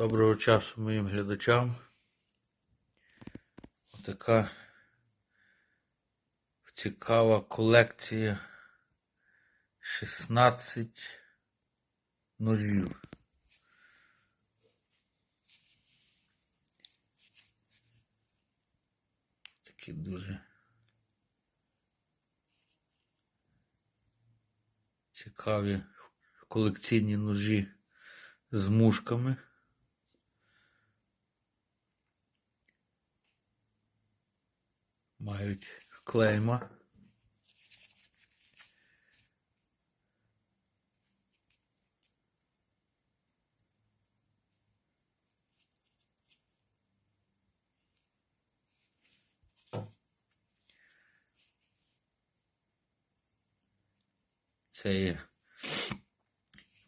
Доброго часу моїм глядачам. Отака цікава колекція 16 ножів. Такі дуже цікаві колекційні ножі з мушками. Мають клейма. Це є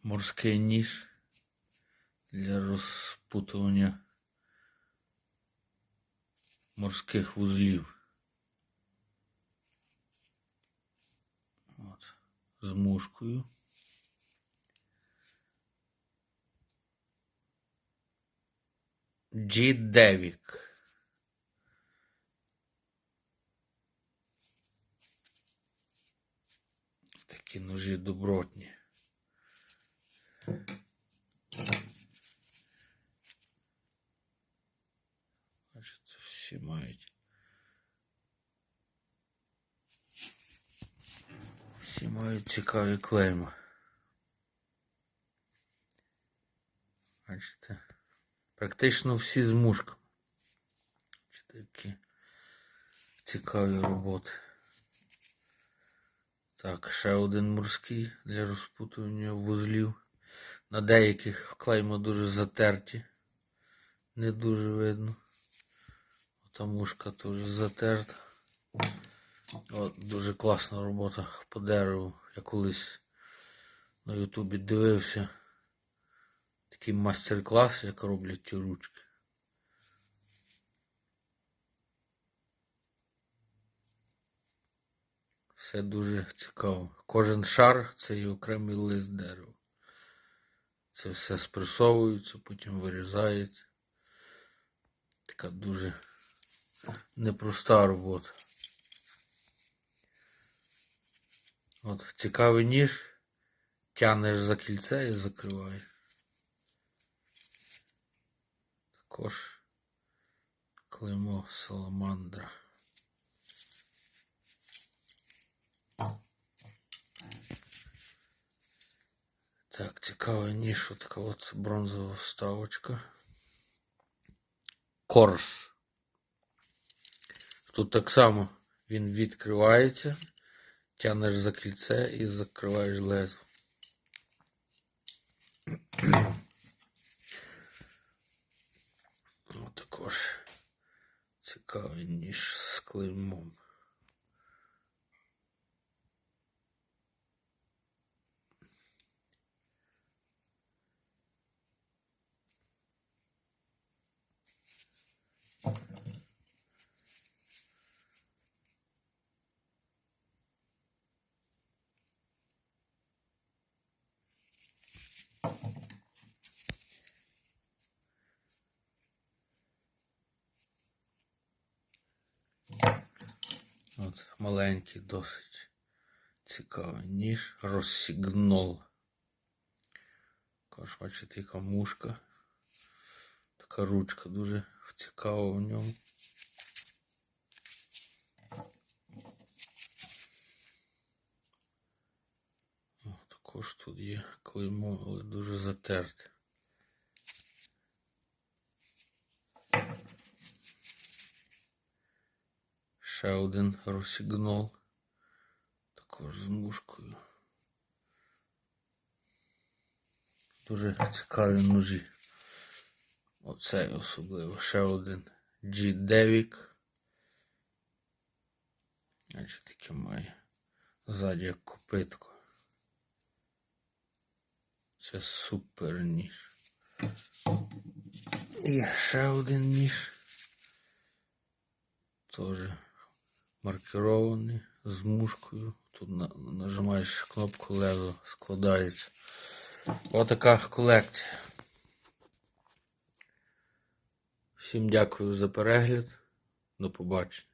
морський ніж для розпутування морських вузлів. З мушкою. G-Devik. Такі ножі добротні. Бачите, всі мають. Всі мають цікаві клейма. Бачите? Практично всі з мушками. Такі цікаві роботи. Так, ще один морський для розпутування вузлів. На деяких клейма дуже затерті. Не дуже видно. Ота мушка теж затерта. От, дуже класна робота по дереву. Я колись на Ютубі дивився. Такий майстер-клас, як роблять ті ручки. Все дуже цікаво. Кожен шар це і окремий лист дерева. Це все спресовується, потім вирізається. Така дуже непроста робота. От цікавий ніж. Тянеш за кільце і закриваєш. Також клеймо саламандра. Так, цікавий ніж, от така от бронзова вставочка. Корс. Тут так само він відкривається, тянеш за кільце і закриваєш лезо. От також цікавий ніж з клеймом. От маленький досить цікавий ніж. Розсігнол. Також бачите, яка мушка. Така ручка дуже цікава в ньому. О, також тут є клеймо, але дуже затерте. Ще один розсігнол. Також з мушкою. Дуже цікаві ножі. Оцей особливо. Ще один G-Devik. Значить, таке має ззаді як копитко. Це супер ніж. І ще один ніж. Тоже маркіровані з мушкою. Тут нажимаєш кнопку лезо, складається. Отака колекція. Всім дякую за перегляд. До побачення.